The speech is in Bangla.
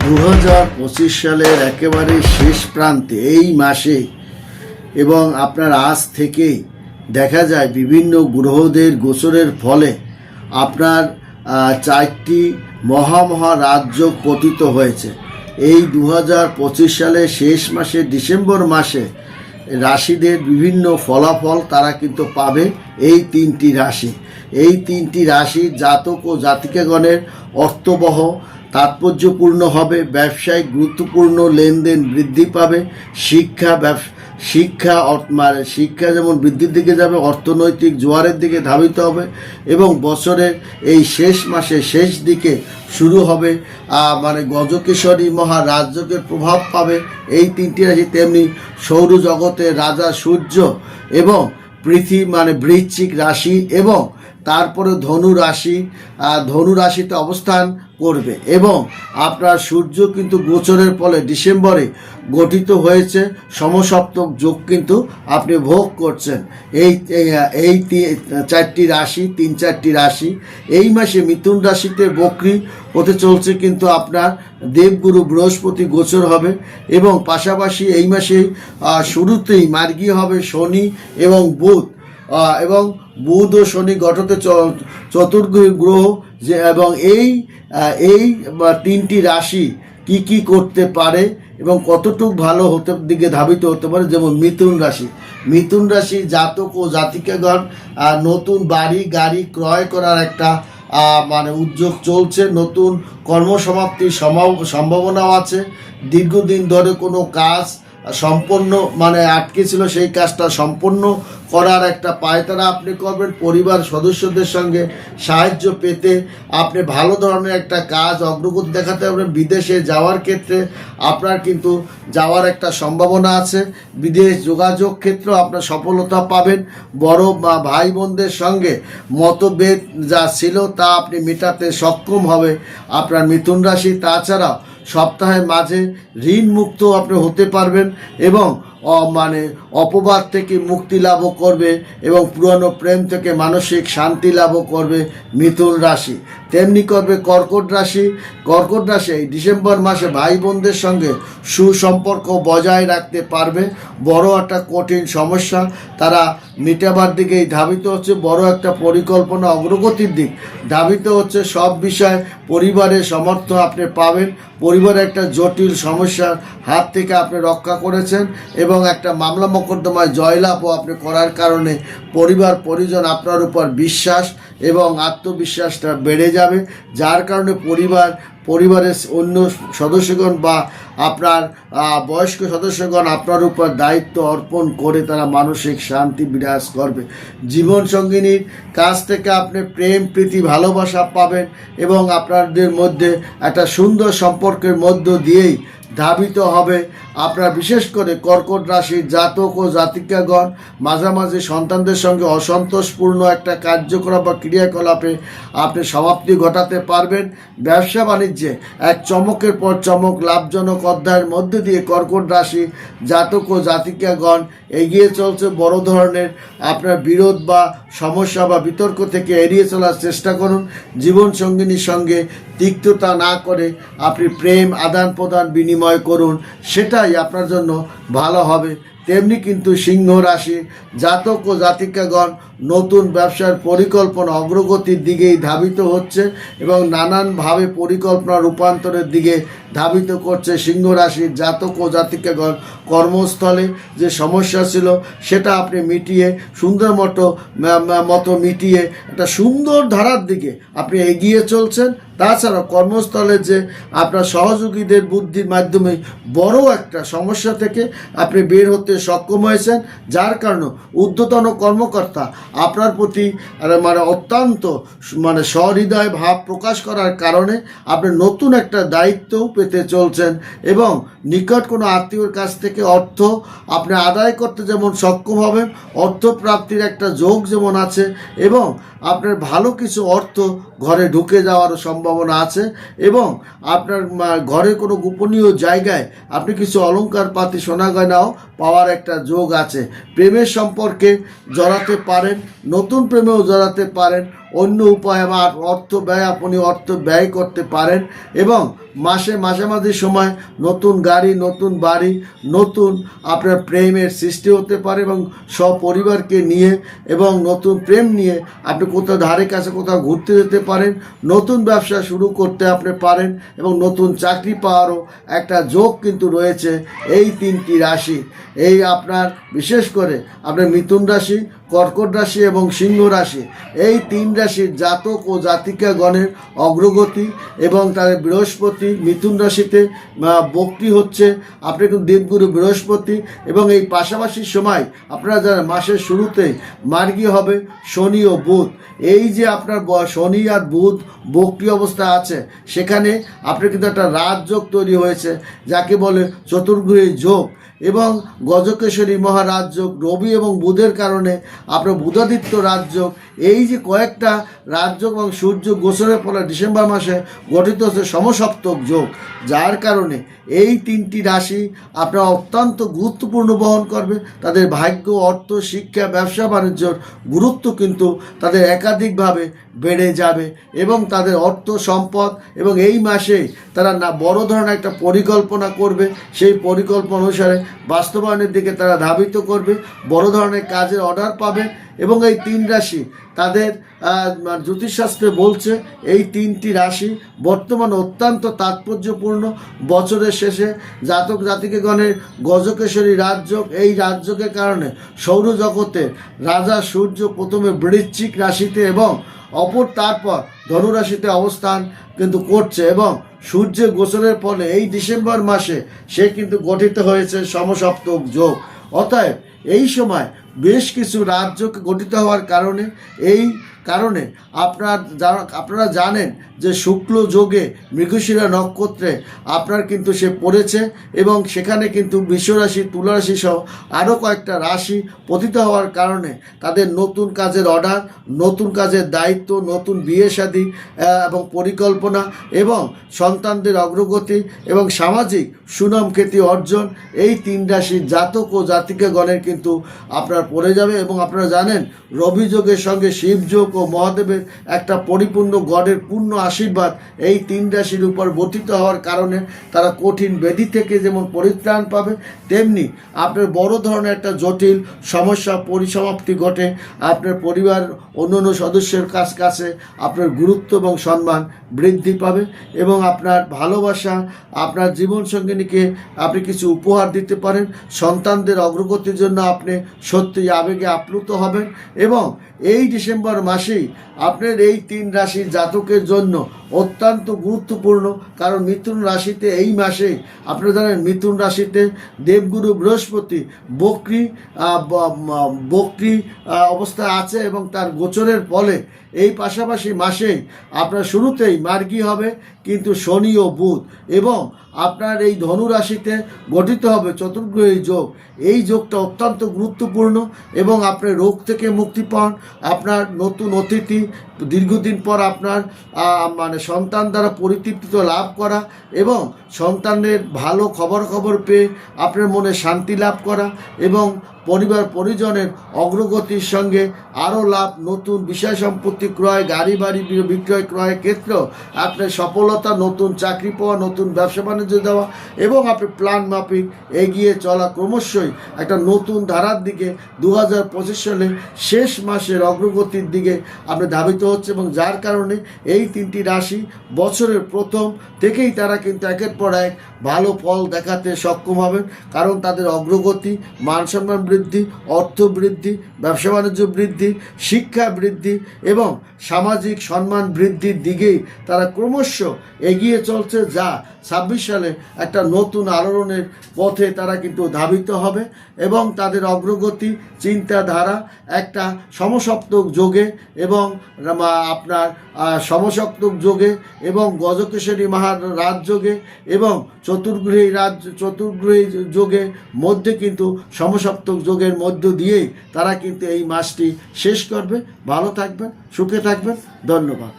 দু হাজার পঁচিশ সালের একেবারে শেষ প্রান্তে এই মাসে এবং আপনার আজ থেকেই দেখা যায় বিভিন্ন গ্রহদের গোচরের ফলে আপনার চারটি মহা মহা রাজ্য পতিত হয়েছে। এই দু সালের শেষ মাসে ডিসেম্বর মাসে রাশিদের বিভিন্ন ফলাফল তারা কিন্তু পাবে এই তিনটি রাশি। এই তিনটি রাশির জাতক ও জাতিকাগণের অর্থবহ তাৎপর্যপূর্ণ হবে, ব্যবসায়িক গুরুত্বপূর্ণ লেনদেন বৃদ্ধি পাবে, শিক্ষা শিক্ষা মানে শিক্ষা যেমন বৃদ্ধির দিকে যাবে, অর্থনৈতিক জোয়ারের দিকে ধাবিত হবে এবং বছরের এই শেষ মাসে শেষ দিকে শুরু হবে মানে গজকেশরী মহা রাজ্যকের প্রভাব পাবে। এই তিনটি রাশি তেমনি সৌরজগতে রাজা, সূর্য এবং পৃথিবী মানে বৃশ্চিক রাশি এবং তারপরে ধনু রাশি ধনু রাশিতে অবস্থান করবে এবং আপনার সূর্য কিন্তু গোচরের ফলে ডিসেম্বরে গঠিত হয়েছে সমসপ্তক যোগ কিন্তু আপনি ভোগ করছেন। এই এই- চারটি রাশি তিন চারটি রাশি এই মাসে মিথুন রাশিতে বকরি হতে চলছে কিন্তু আপনার দেবগুরু বৃহস্পতি গোচর হবে এবং পাশাপাশি এই আহ, শুরুতেই মার্গী হবে শনি এবং বুধ এবং বুধ ও শনি গঠতে চ- চতুর্গ্রহ গ্রহ যে এবং এই এই তিনটি রাশি কি কি করতে পারে এবং কতটুকু ভালো হতে দিকে ধাবিত হতে পারে, যেমন মিথুন রাশি। মিথুন রাশি জাতক ও জাতিকাগণ নতুন বাড়ি, গাড়ি ক্রয় করার একটা মানে উদ্যোগ চলছে, নতুন কর্মসমাপ্তির সম্ভাবনাও আছে। দীর্ঘদিন ধরে কোনো কাজ সম্পন্ন মানে আটকে ছিল সেই কাজটা সম্পন্ন করার একটা পায়তারা আপনি করবেন পরিবার সদস্যদের সঙ্গে সাহায্য পেতে। আপনি ভালো ধরনের একটা কাজ অগ্রগতি দেখাতে পারবেন। বিদেশে যাওয়ার ক্ষেত্রে আপনার কিন্তু যাওয়ার একটা সম্ভাবনা আছে। বিদেশ যোগাযোগ ক্ষেত্রেও আপনার সফলতা পাবেন। বড় ভাই বোনদের সঙ্গে মতভেদ যা ছিল তা আপনি মেটাতে সক্ষম হবে। আপনার মিথুন রাশি, তাছাড়াও সপ্তাহের মাঝে ঋণমুক্ত আপনি হতে পারবেন এবং মানে অপবাদ থেকে মুক্তি লাভও করবে এবং পুরনো প্রেম থেকে মানসিক শান্তি লাভও করবে মিথুন রাশি। তেমনি করবে কর্কট রাশি। কর্কট রাশি এই ডিসেম্বর মাসে ভাই বোনদের সঙ্গে সুসম্পর্ক বজায় রাখতে পারবে। বড় একটা কঠিন সমস্যা। তারা মেটাবার দিকেই ধাবিত হচ্ছে। বড় একটা পরিকল্পনা অগ্রগতির দিক ধাবিত হচ্ছে। সব বিষয়ে পরিবারের সমর্থন আপনি পাবেন। পরিবারে একটা জটিল সমস্যার হাত থেকে আপনি রক্ষা করেছেন এবং একটা মামলা মোকদ্দমায় জয়লাভও আপনি করার কারণে পরিবার, পরিজন আপনার উপর বিশ্বাস এবং আত্মবিশ্বাসটা বেড়ে যাবে, যার কারণে পরিবার, পরিবারের অন্য সদস্যগণ বা আপনার বয়স্ক সদস্যগণ আপনার উপর দায়িত্ব অর্পণ করে তারা মানসিক শান্তি বিরাজ করবে। জীবন সঙ্গিনীর কাছ থেকে আপনি প্রেম, প্রীতি, ভালোবাসা পাবেন এবং আপনাদের মধ্যে একটা সুন্দর সম্পর্কের মধ্য দিয়েই ধাবিত হবে। আপনার বিশেষ করে কর্কট রাশির জাতক ও জাতিকাগণ, মাঝামাঝি সন্তানদের সঙ্গে অসন্তোষপূর্ণ একটা কার্যকলাপ বা ক্রিয়াকলাপে আপনি সমাপ্তি ঘটাতে পারবেন। ব্যবসা বাণিজ্যে এক চমকের পর চমক, লাভজনক অধ্যায়ের মধ্যে দিয়ে কর্কট রাশি জাতক ও জাতিকাগণ এগিয়ে চলছে। বড় ধরনের আপনার বিরোধ বা সমস্যা বা বিতর্ক থেকে এড়িয়ে চলার চেষ্টা করুন। জীবন সঙ্গিনীর সঙ্গে তিক্ততা না করে আপনি প্রেম আদান প্রদান বিনিময় করুন। সেটাই আপনার জন্য ভালো হবে। তেমনি কিন্তু সিংহ রাশি জাতক ও জাতিকাগণ নতুন ব্যবসার পরিকল্পনা অগ্রগতির দিকেই ধাবিত হচ্ছে এবং নানানভাবে পরিকল্পনা রূপান্তরের দিকে ধাবিত করছে সিংহ রাশির জাতক ও জাতিকাগণ কর্মস্থলে যে সমস্যা ছিল সেটা আপনি মিটিয়ে, সুন্দর মতো মতো মিটিয়ে একটা সুন্দর ধারার দিকে আপনি এগিয়ে চলছেন। তাছাড়া কর্মস্থলে যে আপনার সহযোগীদের বুদ্ধির মাধ্যমে বড় একটা সমস্যা থেকে আপনি বের হতে সক্ষম হয়েছেন, যার কারণে ঊর্ধ্বতন কর্মকর্তা আপনার প্রতি মানে অত্যন্ত মানে সহৃদয় ভাব প্রকাশ করার কারণে আপনি নতুন একটা দায়িত্বও পেতে চলছেন এবং নিকট কোনো আত্মীয়র কাছ থেকে অর্থ আপনি আদায় করতে যেমন সক্ষম হবেন অর্থ প্রাপ্তির একটা যোগ যেমন আছে এবং আপনার ভালো কিছু অর্থ ঘরে ঢুকে যাওয়ারও সম্ভাবনা আছে এবং আপনার ঘরে কোনো গোপনীয় জায়গায় আপনি কিছু অলংকার পাতি সোনা গয়নাও পাওয়ার একটা যোগ আছে। প্রেমের সম্পর্কে জড়াতে পারেন নতুন প্রেমেও জড়াতে পারেন। অন্য উপায়ে বা অর্থ ব্যয়, আপনি অর্থ ব্যয় করতে পারেন এবং মাসে মাঝামাঝি সময় নতুন গাড়ি, নতুন বাড়ি, নতুন আপনার প্রেমের সৃষ্টি হতে পারে এবং সপরিবারকে নিয়ে এবং নতুন প্রেম নিয়ে আপনি কোথাও ধারে কাছে কোথাও ঘুরতে যেতে পারেন, নতুন ব্যবসা শুরু করতে আপনি পারেন এবং নতুন চাকরি পাওয়ারও একটা যোগ কিন্তু রয়েছে এই তিনটি রাশি। এই আপনার বিশেষ করে আপনার মিথুন রাশি, কর্কট রাশি এবং সিংহ রাশি। এই তিন রাশির জাতক ও জাতিকা গণের অগ্রগতি এবং তাদের বৃহস্পতি মিথুন রাশিতে বক্রি হচ্ছে আপনি কিন্তু দেবগুরু বৃহস্পতি এবং এই পাশাপাশি সময় আপনারা যারা মাসের শুরুতে মার্গী হবে, শনি ও বুধ, এই যে আপনার শনি আর বুধ বক্রি অবস্থা আছে, সেখানে আপনার কিন্তু একটা রাজযোগ তৈরি হয়েছে, যাকে বলে চতুর্গ্রহী যোগ এবং গজকেশ্বরী মহারাজযোগ রবি এবং বুধের কারণে আপনার বুধাদিত্য রাজযোগ এই যে কয়েকটা রাজযোগ এবং সূর্য গোচরের ফলে ডিসেম্বর মাসে গঠিত হচ্ছে সমসপ্তক যোগ, যার কারণে এই তিনটি রাশি আপনার অত্যন্ত গুরুত্বপূর্ণ বহন করবে। তাদের ভাগ্য, অর্থ, শিক্ষা, ব্যবসা, বাণিজ্যর গুরুত্ব কিন্তু তাদের একাধিকভাবে বেড়ে যাবে এবং তাদের অর্থ, সম্পদ এবং এই মাসে তারা না বড় ধরনের একটা পরিকল্পনা করবে, সেই পরিকল্পনা অনুসারে বাস্তবায়নের দিকে তারা ধাবিত করবে, বড় ধরনের কাজের অর্ডার পাবে এবং এই তিন রাশি তাদের মানে জ্যোতিষশাস্ত্রে বলছে এই তিনটি রাশি বর্তমানে অত্যন্ত তাৎপর্যপূর্ণ। বছরের শেষে জাতক জাতিকেগণের গজকেশ্বরী রাজযোগ, এই রাজযোগের কারণে সৌরজগতের রাজা, সূর্য প্রথমে বৃশ্চিক রাশিতে এবং অপর তারপর ধনুরাশিতে অবস্থান কিন্তু করছে এবং সূর্যের গোচরের ফলে এই ডিসেম্বর মাসে সে কিন্তু গঠিত হয়েছে সমসপ্তক যোগ। অতএব এই সময় বেশ কিছু রাজ্যকে গঠিত হওয়ার কারণে এই কারণে আপনার আপনারা জানেন যে শুক্ল যোগে মৃগশিরা নক্ষত্রে আপনার কিন্তু সে পড়েছে এবং সেখানে কিন্তু বিশ্বরাশি, তুলারাশি সহ আরও কয়েকটা রাশি পতিত হওয়ার কারণে তাদের নতুন কাজের অর্ডার, নতুন কাজের দায়িত্ব, নতুন বিয়ে শাদী এবং পরিকল্পনা এবং সন্তানদের অগ্রগতি এবং সামাজিক সুনাম খ্যাতি অর্জন এই তিন রাশির জাতক ও জাতিকাগণের কিন্তু আপনার পড়ে যাবে এবং আপনারা জানেন রবি যোগের সঙ্গে শিবযোগ ও মহাদেবের একটা পরিপূর্ণ গডের পূর্ণ আশীর্বাদ এই তিন রাশির উপর গঠিত হওয়ার কারণে তারা কঠিন ব্যাধি থেকে যেমন পরিত্রাণ পাবে, তেমনি আপনার বড় ধরনের একটা জটিল সমস্যা পরিসমাপ্তি ঘটে, আপনার পরিবার অন্য অন্য সদস্যের কাছ কাছে আপনার গুরুত্ব এবং সম্মান বৃদ্ধি পাবে এবং আপনার ভালোবাসা, আপনার জীবনসঙ্গিনীকে আপনি কিছু উপহার দিতে পারেন, সন্তানদের অগ্রগতির জন্য আপনি সত্যি আবেগে আপ্লুত হবেন এবং এই ডিসেম্বর মাসেই আপনার এই তিন রাশির জাতকের জন্য অত্যন্ত গুরুত্বপূর্ণ, কারণ মিথুন রাশিতে এই মাসে আপনারা জানেন, মিথুন রাশিতে দেবগুরু বৃহস্পতি বকরি বকরি অবস্থায় আছে এবং তার গোচরের ফলে এই পাশাপাশি মাসেই আপনার শুরুতেই মার্গী হবে, কিন্তু শনি ও বুধ এবং আপনার এই ধনু রাশিতে গঠিত হবে চতুর্গ্রহী যোগ। এই যোগটা অত্যন্ত গুরুত্বপূর্ণ এবং আপনার রোগ থেকে মুক্তি পান, আপনার নতুন অতিথি দীর্ঘদিন পর আপনার মানে সন্তান দ্বারা পরিতৃপ্ত লাভ করা এবং সন্তানের ভালো খবর খবর পেয়ে আপনার মনে শান্তি লাভ করা এবং পরিবার পরিজনের অগ্রগতির সঙ্গে আরও লাভ, নতুন বিষয় সম্পত্তি ক্রয়, গাড়ি বাড়ি বিক্রয় ক্রয়ের ক্ষেত্রেও আপনার সফলতা, নতুন চাকরি পাওয়া, নতুন ব্যবসা বাণিজ্য দেওয়া এবং আপনি প্ল্যান মাফিক এগিয়ে চলা ক্রমশই একটা নতুন ধারার দিকে দু হাজার পঁচিশ সালে শেষ মাসের অগ্রগতির দিকে আপনি ধাবিত হচ্ছে এবং যার কারণে এই তিনটি রাশি বছরের প্রথম থেকেই তারা কিন্তু একের পর এক ভালো ফল দেখাতে সক্ষম হবেন, কারণ তাদের অগ্রগতি, মান সম্মান বৃদ্ধি, অর্থ বৃদ্ধি, ব্যবসা বাণিজ্য বৃদ্ধি, শিক্ষা বৃদ্ধি এবং সামাজিক সম্মান বৃদ্ধির দিকেই তারা ক্রমশ এগিয়ে চলছে যা ছাব্বিশ সালে একটা নতুন আলোড়নের পথে তারা কিন্তু ধাবিত হবে এবং তাদের অগ্রগতি, চিন্তাধারা একটা সমসপ্তক যোগে এবং আপনার সমসপ্তক যোগে এবং গজকেশ্বরী মহার রাজযোগে এবং চতুর্গ্রহী রাজ, চতুর্গ্রহী যোগে মধ্যে কিন্তু সমসপ্তক যোগের মধ্য দিয়েই তারা কিন্তু এই মাসটি শেষ করবে। ভালো থাকবেন সুখে থাকবেন। ধন্যবাদ।